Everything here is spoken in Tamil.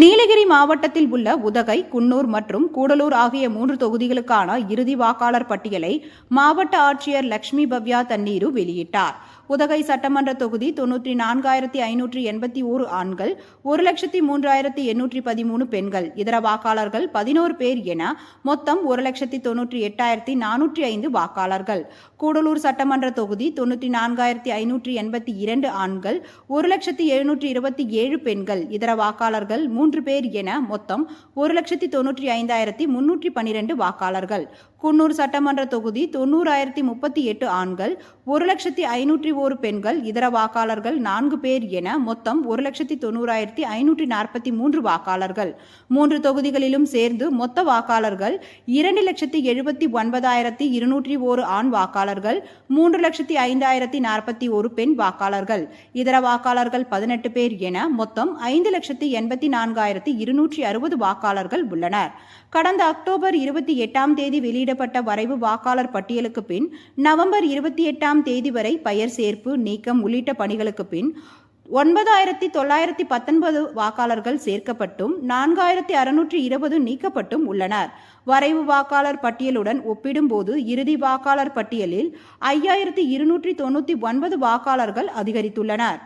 நீலகிரி மாவட்டத்தில் உள்ள உதகை குன்னூர் மற்றும் கூடலூர் ஆகிய மூன்று தொகுதிகளுக்கான இறுதி வாக்காளர் பட்டியலை மாவட்ட ஆட்சியர் லட்சுமி பவ்யா தண்ணீரு வெளியிட்டார். உதகை சட்டமன்ற தொகுதி தொன்னூற்றி நான்காயிரத்தி ஐநூற்றி எண்பத்தி ஓரு ஆண்கள் ஒரு லட்சத்தி மூன்றாயிரத்தி எண்ணூற்றி பதிமூணு பெண்கள். இதர வாக்காளர்கள் பதினோரு பேர் என மொத்தம் ஒரு லட்சத்தி தொன்னூற்றி எட்டாயிரத்தி நானூற்றி ஐந்து வாக்காளர்கள். கூடலூர் சட்டமன்ற தொகுதி தொன்னூற்றி நான்காயிரத்தி ஐநூற்றி எண்பத்தி இரண்டு ஆண்கள் ஒரு லட்சத்தி எழுநூற்றி இருபத்தி ஏழு பெண்கள். இதர வாக்காளர்கள் மூன்று பேர் என மொத்தம் ஒரு லட்சத்தி தொன்னூற்றி ஐந்தாயிரத்தி முன்னூற்றி பன்னிரெண்டு வாக்காளர்கள். குன்னூர் சட்டமன்ற தொகுதி தொண்ணூறாயிரத்தி முப்பத்தி எட்டு ஆண்கள் ஒரு லட்சத்தி ஐநூற்றி ஒரு பெண்கள் இதர வாக்காளர்கள் நான்கு பேர் என மொத்தம் ஒரு லட்சத்தி தொண்ணூறாயிரத்தி ஐநூற்றி நாற்பத்தி மூன்று வாக்காளர்கள். மூன்று தொகுதிகளிலும் சேர்ந்து மொத்த வாக்காளர்கள் இரண்டு லட்சத்தி எழுபத்தி ஒன்பதாயிரத்தி இருநூற்றி ஒரு ஆண் வாக்காளர்கள் மூன்று லட்சத்தி ஐந்தாயிரத்தி நாற்பத்தி ஒரு பெண் வாக்காளர்கள். இதர வாக்காளர்கள் பதினெட்டு பேர் என மொத்தம் ஐந்து லட்சத்தி எண்பத்தி நான்காயிரத்தி இருநூற்றி அறுபது வாக்காளர்கள் உள்ளனர். கடந்த அக்டோபர் இருபத்தி எட்டாம் தேதி வெளியிடப்பட்ட வரைவு வாக்காளர் பட்டியலுக்கு பின் நவம்பர் இருபத்தி எட்டாம் தேதி வரை பெயர் சேர்ப்பு நீக்கம் உள்ளிட்ட பணிகளுக்கு பின் ஒன்பதாயிரத்தி தொள்ளாயிரத்தி பத்தொன்பது வாக்காளர்கள் சேர்க்கப்பட்டும் நான்காயிரத்தி அறுநூற்றி இருபது நீக்கப்பட்டும் உள்ளனர். வரைவு வாக்காளர் பட்டியலுடன் ஒப்பிடும்போது இறுதி வாக்காளர் பட்டியலில் ஐயாயிரத்தி இருநூற்றி தொண்ணூற்றி ஒன்பது வாக்காளர்கள் அதிகரித்துள்ளனர்.